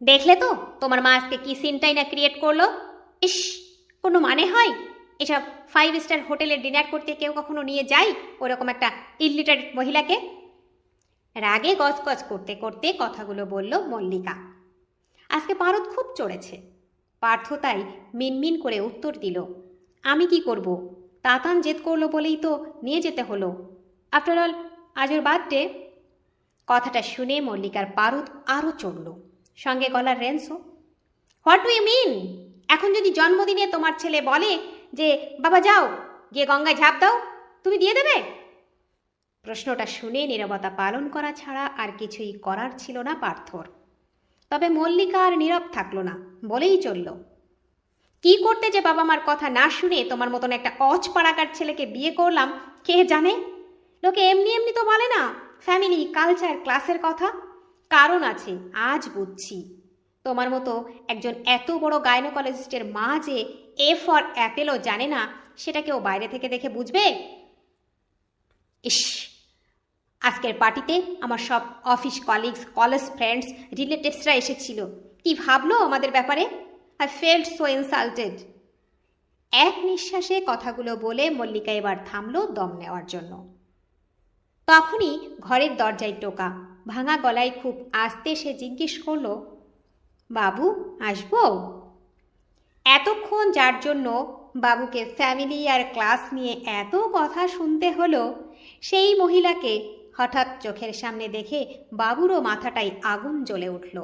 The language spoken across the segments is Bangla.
দেখলে তো, তোমার মা আজকে কি সিনটাই না ক্রিয়েট করল? ইস, কোনো মানে হয়? এসব ফাইভ স্টার হোটেলে ডিনার করতে কেউ কখনো নিয়ে যায়? ওরকম একটা ইলিটারেট মহিলাকে? রাগে গজগজ করতে করতে কথাগুলো বলল মল্লিকা। আজকে পারদ খুব চড়েছে। পার্থ তাই মিনমিন করে উত্তর দিল, আমি কি করব? তাতান জেদ করল বলেই তো নিয়ে যেতে হলো। আফটার অল আজ ওর বার্থডে কথাটা শুনে মল্লিকার পারদ আরও চড়ল। সঙ্গে গলার রেন্সও হোয়াট ডু ইউ মিন এখন যদি জন্মদিনে তোমার ছেলে বলে যে, বাবা, যাও, গিয়ে গঙ্গায় ঝাঁপ দাও, তুমি দিয়ে দেবে? প্রশ্নটা শুনে নীরবতা পালন করা ছাড়া আর কিছুই করার ছিল না পার্থর। তবে মল্লিকা আর নীরব থাকল না, বলেই চলল। কি করতে যে বাবা মার কথা না শুনে তোমার মতন একটা অচ পাড়াকার ছেলেকে বিয়ে করলাম, কে জানে? লোকে এমনি এমনি তো বলে না ফ্যামিলি কালচার ক্লাসের কথা। কারণ আছে, আজ বুঝছি। তোমার মতো একজন এত বড় গাইনোকোলজিস্টের মা যে এ ফর অ্যাপেলও জানে না, সেটা কেউ বাইরে থেকে দেখে বুঝবে? ইস, আজকের পার্টিতে আমার সব অফিস কলিগস, কলেজ ফ্রেন্ডস, রিলেটিভসরা এসেছিল। কি ভাবলো আমাদের ব্যাপারে? I felt so insulted. এক নিঃশ্বাসে কথাগুলো বলে মল্লিকা এবার থামলো দম নেওয়ার জন্য। তখনই ঘরের দরজায় টোকা। ভাঙা গলায় খুব আস্তে সে জিজ্ঞেস করল, বাবু, আসব? এতক্ষণ যার জন্য বাবুকে ফ্যামিলি আর ক্লাস নিয়ে এত কথা শুনতে হলো, সেই মহিলাকে হঠাৎ চোখের সামনে দেখে বাবুরও মাথাটাই আগুন জ্বলে উঠল।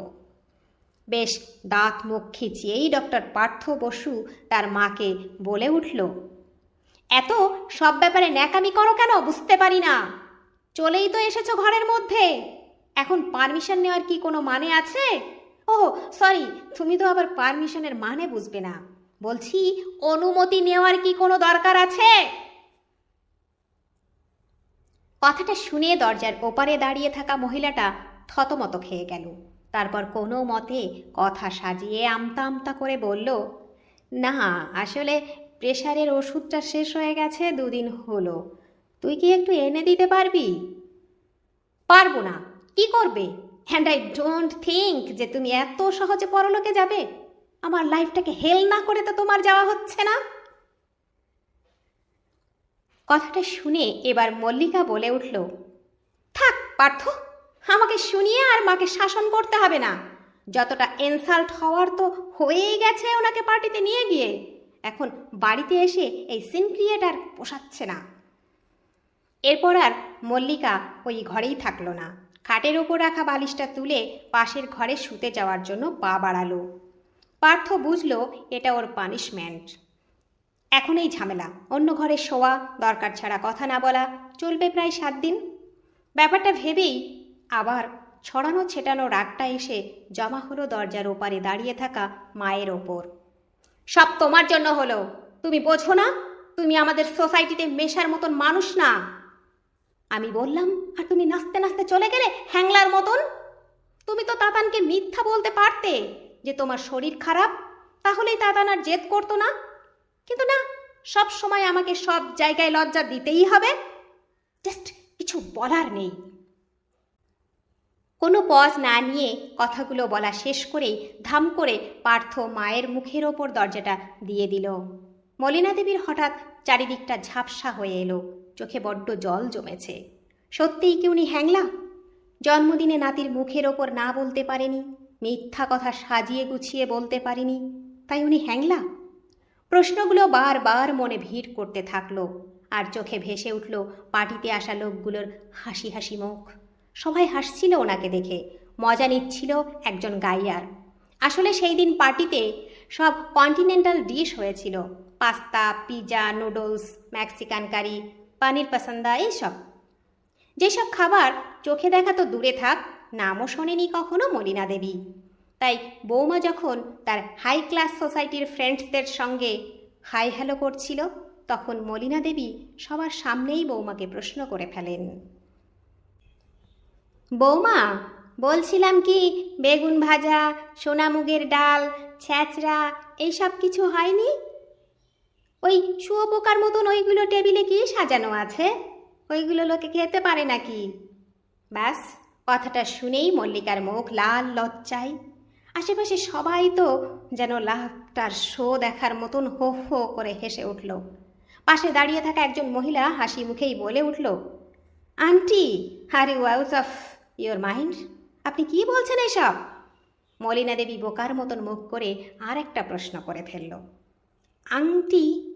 বেশ দাঁত মুখ খিচিয়েই ডক্টর পার্থ বসু তার মাকে বলে উঠল, এত সব ব্যাপারে ন্যাকামি করো কেন? বুঝতে পারি না। চলেই তো এসেছ ঘরের মধ্যে। এখন পারমিশন নেওয়ার কি কোনো মানে আছে? ও সরি তুমি তো আবার পারমিশনের মানে বুঝবে না। বলছি, অনুমতি নেওয়ার কি কোনো দরকার আছে? কথাটা শুনে দরজার ওপারে দাঁড়িয়ে থাকা মহিলাটা থতমত খেয়ে গেল। তারপর কোনো মতে কথা সাজিয়ে আমতা আমতা করে বলল, না, আসলে প্রেশারের ওষুধটা শেষ হয়ে গেছে, দুদিন হলো। তুই কি একটু এনে দিতে পারবি? পারব না কি করবে? অ্যান্ড আই ডোন্ট থিঙ্ক যে তুমি এত সহজে পরলোকে যাবে। আমার লাইফটাকে হেল না করে তো তোমার যাওয়া হচ্ছে না। কথাটা শুনে এবার মল্লিকা বলে উঠল, থাক, পার্থ, আমাকে শুনিয়ে আর মাকে শাসন করতে হবে না। যতটা ইনসাল্ট হওয়ার তো হয়েই গেছে ওনাকে পার্টিতে নিয়ে গিয়ে। এখন বাড়িতে এসে এই সিন ক্রিয়েট আর পোষাচ্ছে না। এরপর আর মল্লিকা ওই ঘরেই থাকল না। খাটের ওপর রাখা বালিশটা তুলে পাশের ঘরে শুতে যাওয়ার জন্য পা বাড়ালো। পার্থ বুঝলো এটা ওর পানিশমেন্ট এখন এই ঝামেলা, অন্য ঘরে শোয়া, দরকার ছাড়া কথা না বলা, চলবে প্রায় সাত দিন। ব্যাপারটা ভেবেই আবার ছড়ানো ছেটানো রাগটা এসে জমা হলো দরজার ওপারে দাঁড়িয়ে থাকা মায়ের ওপর। সব তোমার জন্য হলো। তুমি বোঝো না, তুমি আমাদের সোসাইটিতে মেশার মতন মানুষ না। আমি বললাম, আর তুমি নাচতে নাচতে চলে গেলে হ্যাংলার মতন? তুমি তো তাতানকে মিথ্যা বলতে পারতে যে তোমার শরীর খারাপ, তাহলেই তাতান আর জেদ করতো না। কিন্তু না, সব সময় আমাকে সব জায়গায় লজ্জা দিতেই হবে। জাস্ট কিছু বলার নেই। কোনো পজ না নিয়ে কথাগুলো বলা শেষ করেই ধাম করে পার্থ মায়ের মুখের ওপর দরজাটা দিয়ে দিল। মলিনা দেবীর হঠাৎ চারিদিকটা ঝাপসা হয়ে এলো। চোখে বড্ড জল জমেছে। সত্যিই কি উনি হ্যাংলা? জন্মদিনে নাতির মুখের ওপর না বলতে পারেনি, মিথ্যা কথা সাজিয়ে গুছিয়ে বলতে পারেনি, তাই উনি হ্যাংলা? প্রশ্নগুলো বারবার মনে ভিড় করতে থাকল, আর চোখে ভেসে উঠল পার্টিতে আসা লোকগুলোর হাসি হাসি মুখ। সবাই হাসছিল ওনাকে দেখে, মজা নিচ্ছিল একজন গাইয়ার। আসলে সেই দিন পার্টিতে সব কন্টিনেন্টাল ডিশ হয়েছিল, pasta pizza noodles, Mexican curry paneer pasanda এইসব যেসব খাবার চোখে দেখা তো দূরে থাক, নামও শোনেনি কখনো মলিনা দেবী। তাই বৌমা যখন তার হাই ক্লাস সোসাইটির ফ্রেন্ডসদের সঙ্গে হাই হ্যালো করছিল, তখন মলিনা দেবী সবার সামনেই বৌমাকে প্রশ্ন করে ফেলেন। বৌমা, বলছিলাম কি বেগুন ভাজা সোনামুগের ডাল, ছ্যাঁচড়া, এইসব কিছু হয়নি? ওই শুয়োপোকার মতন ওইগুলো টেবিলে কি সাজানো আছে? ওইগুলো লোকে খেতে পারে নাকি? ব্যাস, কথাটা শুনেই মল্লিকার মুখ লাল লজ্জায়। আশেপাশে সবাই তো যেন লাভটার শো দেখার মতন হো হো করে হেসে উঠল। পাশে দাঁড়িয়ে থাকা একজন মহিলা হাসি মুখেই বলে উঠল, aunty you out of your mind? আপনি কি বলছেন এসব? মলিনা দেবী বোকার মতন মুখ করে আর একটা প্রশ্ন করে ফেলল আংটি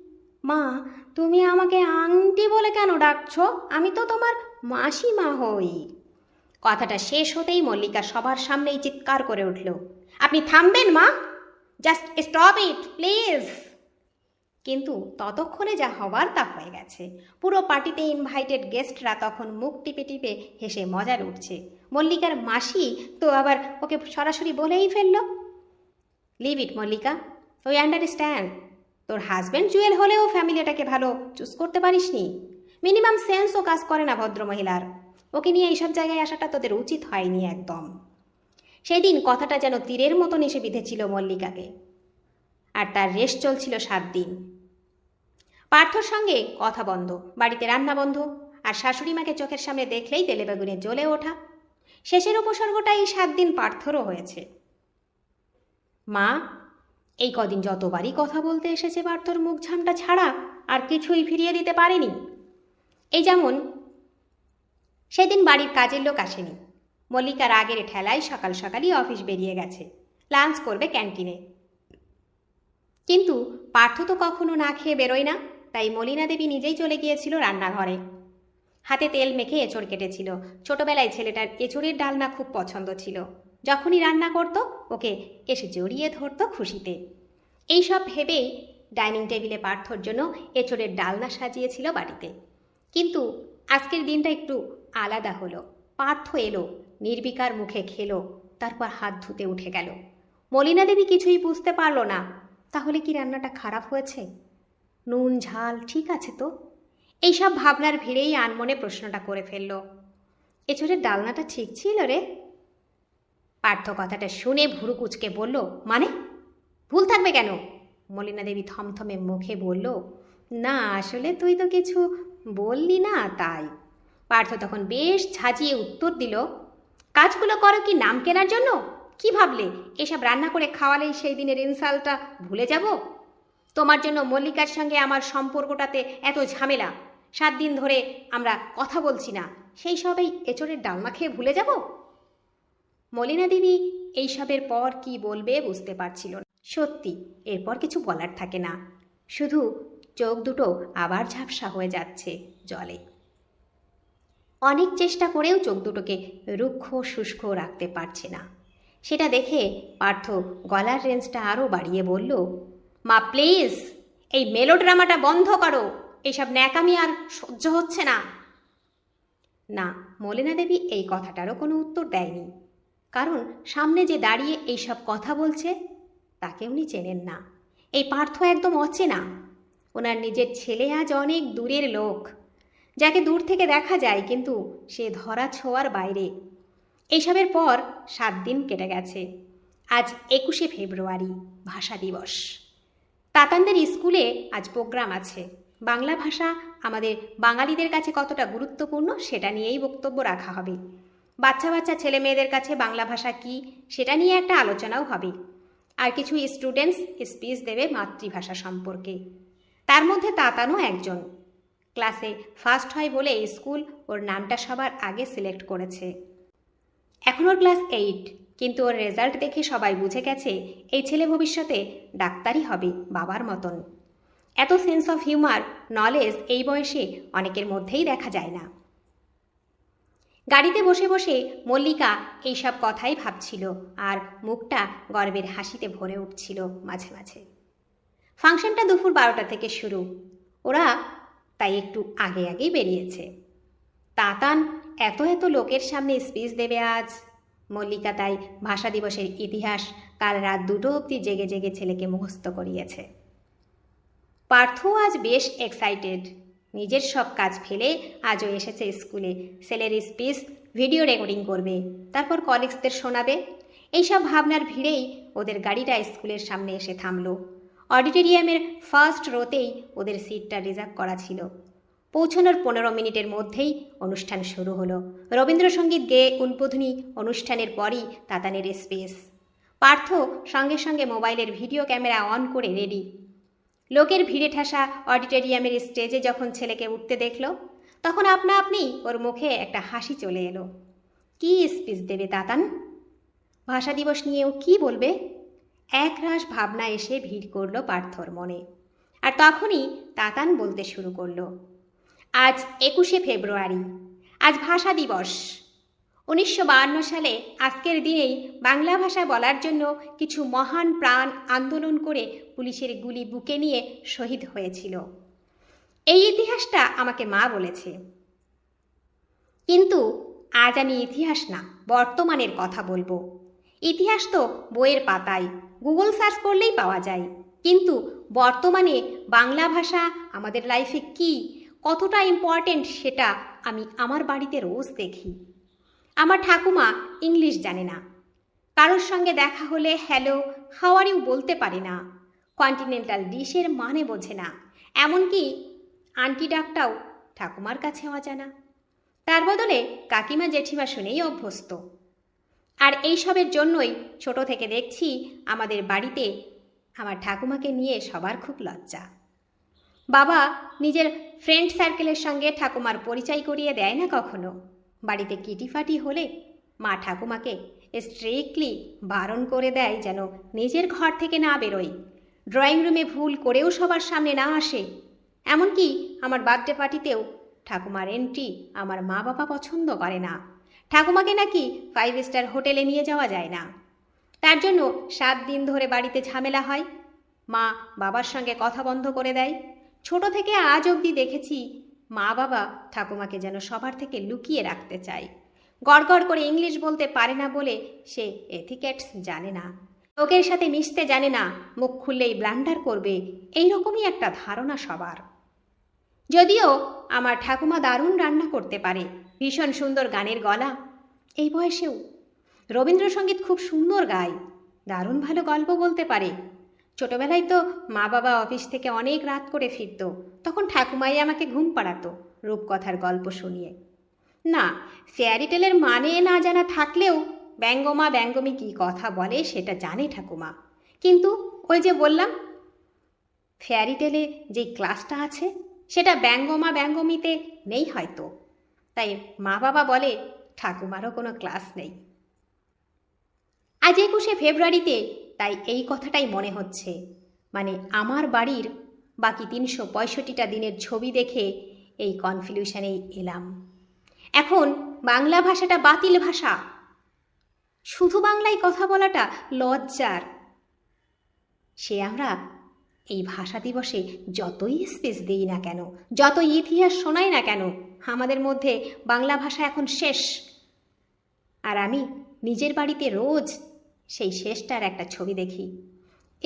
মা, তুমি আমাকে আংটি বলে কেন ডাকছো? আমি তো তোমার মাসিমা হই। কথাটা শেষ হতেই মল্লিকা সবার সামনেই চিৎকার করে উঠল। আপনি থামবেন, মা। Just stop it, please. কিন্তু ততক্ষণে যা হবার তা হয়ে গেছে। পুরো পার্টিতে ইনভাইটেড গেস্টরা তখন মুখ টিপে টিপে হেসে মজার উঠছে। মল্লিকার মাসি তো আবার ওকে সরাসরি বলেই ফেলল। Leave it Mallika. ওই আন্ডারস্ট্যান্ড তোর হাজব্যান্ড জুয়েল হলেও ফ্যামিলিটাকে ভালো চুজ করতে পারিসনি। মিনিমাম সেন্সও কাজ করে না ভদ্রমহিলার। ওকে নিয়ে এইসব জায়গায় আসাটা তোদের উচিত হয়নি একদম। সেই দিন কথাটা যেন তীরের মতন এসে বিঁধেছিল মল্লিকাকে। আর তার রেস্ট চলছিল সাত দিন। পার্থর সঙ্গে কথা বন্ধ, বাড়িতে রান্না বন্ধ, আর শাশুড়ি মাকে চোখের সামনে দেখলেই তেলে বেগুনে জ্বলে ওঠা। শেষের উপসর্গটা এই সাত দিন পার্থরও হয়েছে। মা এই কদিন যতবারই কথা বলতে এসেছে পার্থর মুখ ঝামটা ছাড়া, আর কিছুই ফিরিয়ে দিতে পারেনি। এই যেমন, সেদিন বাড়ির কাজের লোক আসেনি। মল্লিকা রাগের ঠেলায় সকাল সকালই অফিস বেরিয়ে গেছে। লাঞ্চ করবে ক্যান্টিনে। কিন্তু পার্থ তো কখনো না খেয়ে বেরোয় না, তাই মলিনা দেবী নিজেই চলে গিয়েছিল রান্নাঘরে। হাতে তেল মেখে এঁচড় কেটেছিল। ছোটবেলায় ছেলেটার এঁচড়ের ডালনা খুব পছন্দ ছিল। যখনই রান্না করত, ওকে এসে জড়িয়ে ধরত খুশিতে। এইসব ভেবেই ডাইনিং টেবিলে পার্থর জন্য এঁচড়ের ডালনা সাজিয়েছিল বাড়িতে। কিন্তু আজকের দিনটা একটু আলাদা হলো। পার্থ এলো, নির্বিকার মুখে খেলো, তারপর হাত ধুতে উঠে গেল। মলিনা দেবী কিছুই বুঝতে পারল না, তাহলে কি রান্নাটা খারাপ হয়েছে? নুন, ঝাল ঠিক আছে তো? এইসব ভাবনার ভিড়েই আনমনে প্রশ্নটা করে ফেলল। এছড়ের ডালনাটা ঠিক ছিল রে। পার্থ কথাটা শুনে ভুরু কুচকে বলল মানে? ভুল থাকবে কেন? মলিনা দেবী থমথমে মুখে বলল, না, আসলে তুই তো কিছু বললি না তাই। পার্থ তখন বেশ ঝাঁঝিয়ে উত্তর দিল, কাজগুলো করো কি নাম কেনার জন্য? কি ভাবলে? এসব রান্না করে খাওয়ালেই সেই দিনের ইনসালটা ভুলে যাব? তোমার জন্য মল্লিকার সঙ্গে আমার সম্পর্কটাতে এত ঝামেলা। সাত দিন ধরে আমরা কথা বলছি না। সেই সবেই এচড়ের ডালমা খেয়ে ভুলে যাব? মলিনা দেবী, এইসবের পর কি বলবে বুঝতে পারছিল না। সত্যি, এরপর কিছু বলার থাকে না। শুধু চোখ দুটো আবার ঝাপসা হয়ে যাচ্ছে জলে। অনেক চেষ্টা করেও চোখ দুটোকে রুক্ষ শুষ্ক রাখতে পারছে না। সেটা দেখে পার্থ গলার রেঞ্জটা আরও বাড়িয়ে বলল, মা, প্লিজ, এই মেলোড্রামাটা বন্ধ করো। এইসব ন্যাকামি আর সহ্য হচ্ছে না। না, মলিনা দেবী এই কথাটারও কোনো উত্তর দেয়নি। কারণ সামনে যে দাঁড়িয়ে এইসব কথা বলছে, তাকে উনি চেনেন না। এই পার্থ একদম অচেনা। ওনার নিজের ছেলে আজ অনেক দূরের লোক, যাকে দূর থেকে দেখা যায়, কিন্তু সে ধরা ছোঁয়ার বাইরে। এইসবের পর সাত দিন কেটে গেছে। আজ একুশে ফেব্রুয়ারি, ভাষা দিবস। তাতানদের স্কুলে আজ প্রোগ্রাম আছে। বাংলা ভাষা আমাদের বাঙালিদের কাছে কতটা গুরুত্বপূর্ণ, সেটা নিয়েই বক্তব্য রাখা হবে। বাচ্চা বাচ্চা ছেলে মেয়েদের কাছে বাংলা ভাষা কি, সেটা নিয়ে একটা আলোচনাও হবে। আর কিছু স্টুডেন্টস স্পিচ দেবে মাতৃভাষা সম্পর্কে। তার মধ্যে তাতানও একজন। ক্লাসে ফার্স্ট হয় বলে স্কুল ওর নামটা সবার আগে সিলেক্ট করেছে। এখন ওর ক্লাস এইট কিন্তু ওর রেজাল্ট দেখে সবাই বুঝে গেছে এই ছেলে ভবিষ্যতে ডাক্তারই হবে বাবার মতন। এত সেন্স অফ হিউমার নলেজ এই বয়সে অনেকের মধ্যেই দেখা যায় না। গাড়িতে বসে বসে মল্লিকা এইসব কথাই ভাবছিল আর মুখটা গর্বের হাসিতে ভরে উঠছিল মাঝে মাঝে। ফাংশনটা দুপুর বারোটা থেকে শুরু। ওরা তাই একটু আগে আগেই বেরিয়েছে। তাতান এত এত লোকের সামনে স্পিচ দেবে আজ। মল্লিকা তাই ভাষা দিবসের ইতিহাস কাল রাত দুটো অবধি জেগে জেগে ছেলেকে মুখস্থ করিয়েছে। পার্থ আজ বেশ এক্সাইটেড নিজের সব কাজ ফেলে আজও এসেছে স্কুলে। ছেলের স্পিচ, ভিডিও রেকর্ডিং করবে, তারপর কলিগসদের শোনাবে। এইসব ভাবনার ভিড়েই ওদের গাড়িটা স্কুলের সামনে এসে থামলো। অডিটোরিয়ামের ফার্স্ট রোতেই ওদের সিটটা রিজার্ভ করা ছিল। পৌঁছানোর পনেরো মিনিটের মধ্যেই অনুষ্ঠান শুরু হলো। রবীন্দ্রসঙ্গীত গেয়ে উদ্বোধনী অনুষ্ঠানের পরই তাতানের স্পেস পার্থ সঙ্গে সঙ্গে মোবাইলের ভিডিও ক্যামেরা অন করে রেডি। লোকের ভিড়ে ঠাসা অডিটোরিয়ামের স্টেজে যখন ছেলেকে উঠতে দেখল, তখন আপনা আপনি ওর মুখে একটা হাসি চলে এলো। কি স্পিচ দেবে তাতান? ভাষা দিবস নিয়ে ও কী বলবে? একরাশ ভাবনা এসে ভিড় করল পার্থর মনে। আর তখনই তাতান বলতে শুরু করল, আজ একুশে ফেব্রুয়ারি, আজ ভাষা দিবস। উনিশশো সালে আজকের দিনেই বাংলা ভাষা বলার জন্য কিছু মহান প্রাণ আন্দোলন করে পুলিশের গুলি বুকে নিয়ে শহীদ হয়েছিল। এই ইতিহাসটা আমাকে মা বলেছে। কিন্তু আজ আমি ইতিহাস না, বর্তমানের কথা বলব। ইতিহাস তো বইয়ের পাতায় গুগল সার্চ করলেই পাওয়া যায়। কিন্তু বর্তমানে বাংলা ভাষা আমাদের লাইফে কি, কতটা ইম্পর্টেন্ট সেটা আমি আমার বাড়িতে রোজ দেখি। আমার ঠাকুমা ইংলিশ জানে না। কারোর সঙ্গে দেখা হলে হ্যালো হাওয়ার ইউ? বলতে পারে না। কন্টিনেন্টাল ডিশের মানে বোঝে না। এমনকি আন্টি ডাকটাও ঠাকুমার কাছে অজানা। তার বদলে কাকিমা জেঠিমা শুনেই অভ্যস্ত। আর এইসবের জন্যই ছোট থেকে দেখছি আমাদের বাড়িতে আমার ঠাকুমাকে নিয়ে সবার খুব লজ্জা। বাবা নিজের ফ্রেন্ড সার্কেলের সঙ্গে ঠাকুমার পরিচয় করিয়ে দেয় না কখনো। বাড়িতে কিটিফাটি হলে মা ঠাকুমাকে স্ট্রিক্টলি বারণ করে দেয় যেন নিজের ঘর থেকে না বেরোয়। ড্রয়িং রুমে ভুল করেও সবার সামনে না আসে। এমনকি আমার বার্থডে পার্টিতেও ঠাকুমার এন্ট্রি আমার মা বাবা পছন্দ করে না। ঠাকুমাকে নাকি ফাইভ স্টার হোটেলে নিয়ে যাওয়া যায় না। তার জন্য সাত দিন ধরে বাড়িতে ঝামেলা হয়। মা বাবার সঙ্গে কথা বন্ধ করে দেয়। ছোট থেকে আজ অবধি দেখেছি মা বাবা ঠাকুমাকে যেন সবার থেকে লুকিয়ে রাখতে চায়। গড়গড় করে ইংলিশ বলতে পারে না বলে সে এথিকেটস জানে না। লোকের সাথে মিশতে জানে না, মুখ খুললেই ব্লান্ডার করবে এই রকমই একটা ধারণা সবার। যদিও আমার ঠাকুমা দারুণ রান্না করতে পারে, ভীষণ সুন্দর গানের গলা, এই বয়সেও। রবীন্দ্রসঙ্গীত খুব সুন্দর গায়, দারুণ ভালো গল্প বলতে পারে ছোটবেলায় তো মা বাবা অফিস থেকে অনেক রাত করে ফিরত, তখন ঠাকুমাই আমাকে ঘুম পাড়াতো রূপকথার গল্প শুনিয়ে। না ফেয়ারি টেলের মানে না জানা থাকলেও ব্যঙ্গমা ব্যঙ্গমি কী কথা বলে সেটা জানে ঠাকুমা। কিন্তু ওই যে বললাম ফেয়ারি টেলে যে ক্লাসটা আছে, সেটা ব্যঙ্গমা ব্যঙ্গমিতে নেই হয়তো। তাই মা বাবা বলে ঠাকুমারও কোনো ক্লাস নেই। আজ একুশে ফেব্রুয়ারিতে তাই এই কথাটাই মনে হচ্ছে। মানে আমার বাড়ির বাকি তিনশো পঁয়ষট্টিটা দিনের ছবি দেখে এই কনফিউশনেই এলাম। এখন বাংলা ভাষাটা বাতিল ভাষা। শুধু বাংলায় কথা বলাটা লজ্জার। সে আমরা এই ভাষা দিবসে যতই স্পেস দিই না কেন যত ইতিহাস শোনাই না কেন, আমাদের মধ্যে বাংলা ভাষা এখন শেষ। আর আমি নিজের বাড়িতে রোজ সেই শেষটার একটা ছবি দেখি।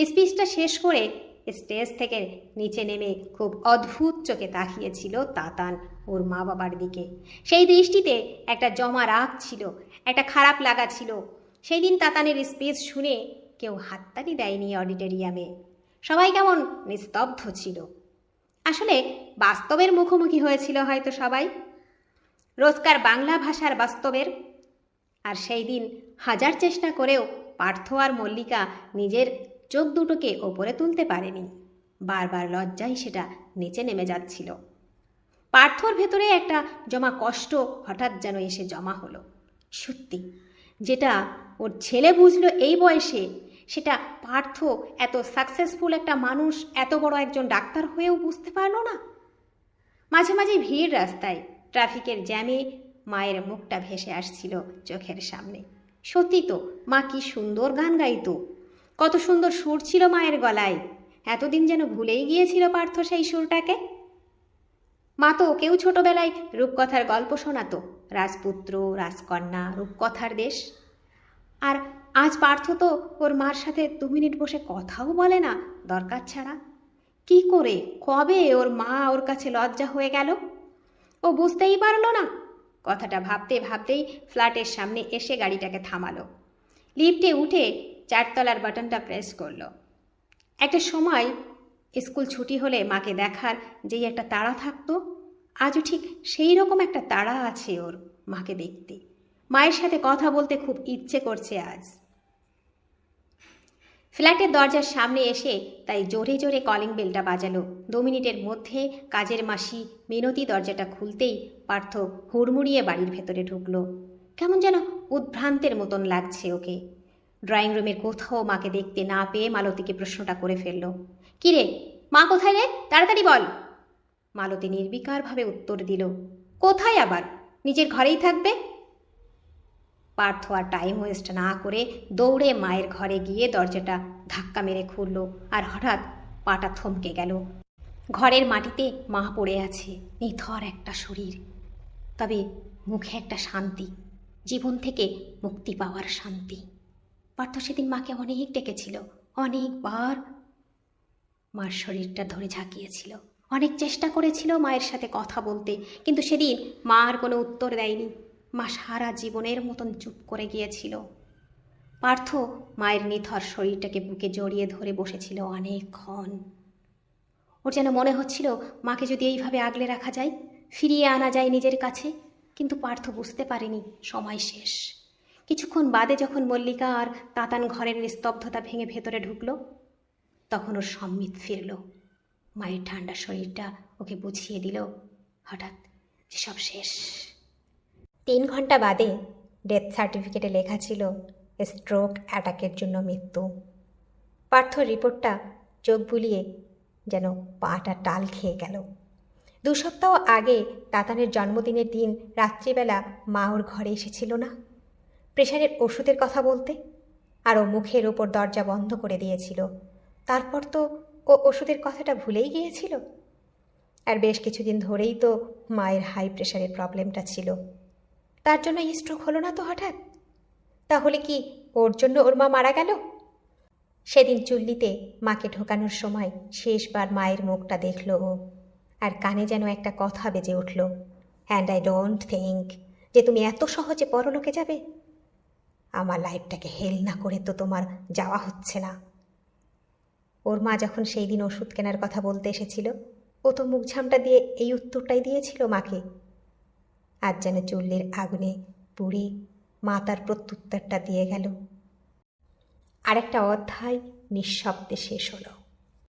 স্পিচটা শেষ করে স্টেজ থেকে নিচে নেমে খুব অদ্ভুত চোখে তাকিয়েছিল তাতান, ওর মা বাবার দিকে। সেই দৃষ্টিতে একটা জমা রাগ ছিল, একটা খারাপ লাগা ছিল। সেই দিন তাতানের স্পিচ শুনে কেউ হাততালি দেয়নি অডিটোরিয়ামে। সবাই কেমন নিস্তব্ধ ছিল। আসলে বাস্তবের মুখোমুখি হয়েছিল হয়তো সবাই। রোজকার বাংলা ভাষার বাস্তবের। আর সেই দিন হাজার চেষ্টা করেও পার্থ আর মল্লিকা নিজের চোখ দুটোকে ওপরে তুলতে পারেনি। বারবার লজ্জায় সেটা নিচে নেমে যাচ্ছিল। পার্থর ভেতরে একটা জমা কষ্ট হঠাৎ যেন এসে জমা হলো। সত্যি, যেটা ওর ছেলে বুঝলো এই বয়সে, সেটা পার্থ এত সাকসেসফুল একটা মানুষ, এত বড় একজন ডাক্তার হয়েও বুঝতে পারল না। মাঝে মাঝে ভিড় রাস্তায় ট্রাফিকের জ্যামে মায়ের মুখটা ভেসে আসছিল চোখের সামনে। সত্যি তো, মা কি সুন্দর গান গাইতো। কত সুন্দর সুর ছিল মায়ের গলায়। এতদিন যেন ভুলেই গিয়েছিল পার্থ সেই সুরটাকে। মা তো ওকেও ছোটবেলায় রূপকথার গল্প শোনাতো, রাজপুত্র, রাজকন্যা, রূপকথার দেশ। আর আজ পার্থ তো ওর মার সাথে দু মিনিট বসে কথাও বলে না, দরকার ছাড়া। কি করে, কবে ওর মা ওর কাছে লজ্জা হয়ে গেল? ও বুঝতেই পারল না কথাটা ভাবতে ভাবতেই ফ্ল্যাটের সামনে এসে গাড়িটাকে থামালো। লিফটে উঠে চারতলার বাটনটা প্রেস করল। একটা সময় স্কুল ছুটি হলে মাকে দেখার যেই একটা তাড়া থাকতো, আজও ঠিক সেই রকম একটা তাড়া আছে ওর মাকে দেখতে। মায়ের সাথে কথা বলতে খুব ইচ্ছে করছে আজ। ফ্ল্যাটের দরজার সামনে এসে তাই জোরে জোরে কলিং বেলটা বাজালো। দু মিনিটের মধ্যে কাজের মাসি মিনতি দরজাটা খুলতেই পার্থ হুড়মুড়িয়ে বাড়ির ভেতরে ঢুকলো। কেমন যেন উদ্ভ্রান্তের মতন লাগছে ওকে। ড্রয়িং রুমের কোথাও মাকে দেখতে না পেয়ে মালতীকে প্রশ্নটা করে ফেলল। কিরে, মা কোথায় রে? তাড়াতাড়ি বল। মালতী নির্বিকারভাবে উত্তর দিল, কোথায় আবার? নিজের ঘরেই থাকবে? পার্থ আর টাইম ওয়েস্ট না করে দৌড়ে মায়ের ঘরে গিয়ে দরজাটা ধাক্কা মেরে খুলল আর হঠাৎ পাটা থমকে গেল। ঘরের মাটিতে মা পড়ে আছে, নিথর একটা শরীর। তবে মুখে একটা শান্তি, জীবন থেকে মুক্তি পাওয়ার শান্তি। পার্থ সেদিন মাকে অনেক ডেকেছিল, অনেকবার মার শরীরটা ধরে ঝাঁকিয়েছিল। অনেক চেষ্টা করেছিল মায়ের সাথে কথা বলতে, কিন্তু সেদিন মা আর কোনো উত্তর দেয়নি। মা সারা জীবনের মতন চুপ করে গিয়েছিল। পার্থ মায়ের নিথর শরীরটাকে বুকে জড়িয়ে ধরে বসেছিল অনেকক্ষণ। ওর যেন মনে হচ্ছিল, মাকে যদি এইভাবে আগলে রাখা যায়, ফিরিয়ে আনা যায় নিজের কাছে, কিন্তু পার্থ বুঝতে পারেনি, সময় শেষ। কিছুক্ষণ বাদে যখন মল্লিকা আর তাতান ঘরের নিস্তব্ধতা ভেঙে ভেতরে ঢুকলো, তখন ওর সম্মিত ফিরল। মায়ের ঠান্ডা শরীরটা ওকে বুঝিয়ে দিল, হঠাৎ যে সব শেষ। তিন ঘণ্টা বাদে ডেথ সার্টিফিকেটে লেখা ছিল স্ট্রোক অ্যাটাকের জন্য মৃত্যু। পার্থ রিপোর্টটা চোখ বুলিয়ে যেন পাটা টাল খেয়ে গেল। দু সপ্তাহ আগে তাতানের জন্মদিনের দিন রাত্রিবেলা মা ওর ঘরে এসেছিল না। প্রেশারের ওষুধের কথা বলতে আর ও মুখের ওপর দরজা বন্ধ করে দিয়েছিল। তারপর তো ও ওষুধের কথাটা ভুলেই গিয়েছিল। আর বেশ কিছুদিন ধরেই তো মায়ের হাই প্রেশারের প্রবলেমটা ছিল। তার জন্য স্ট্রোক হলো না তো হঠাৎ? তাহলে কি ওর জন্য ওর মা মারা গেল? সেদিন চুল্লিতে মাকে ঢোকানোর সময় শেষবার মায়ের মুখটা দেখল ও, আর কানে যেন একটা কথা বেজে উঠল। অ্যান্ড আই ডোন্ট থিঙ্ক যে তুমি এত সহজে পরলোকে যাবে। আমার লাইফটাকে হেল না করে তো তোমার যাওয়া হচ্ছে না। ওর মা যখন সেই দিন ওষুধ কেনার কথা বলতে এসেছিল, ও তো মুখ ঝামটা দিয়ে এই উত্তরটাই দিয়েছিল মাকে। আজ যেন চুল্লির আগুনে পুড়ে মাতার প্রত্যুত্তরটা দিয়ে গেল। আরেকটা অধ্যায় নিঃশব্দে শেষ হলো।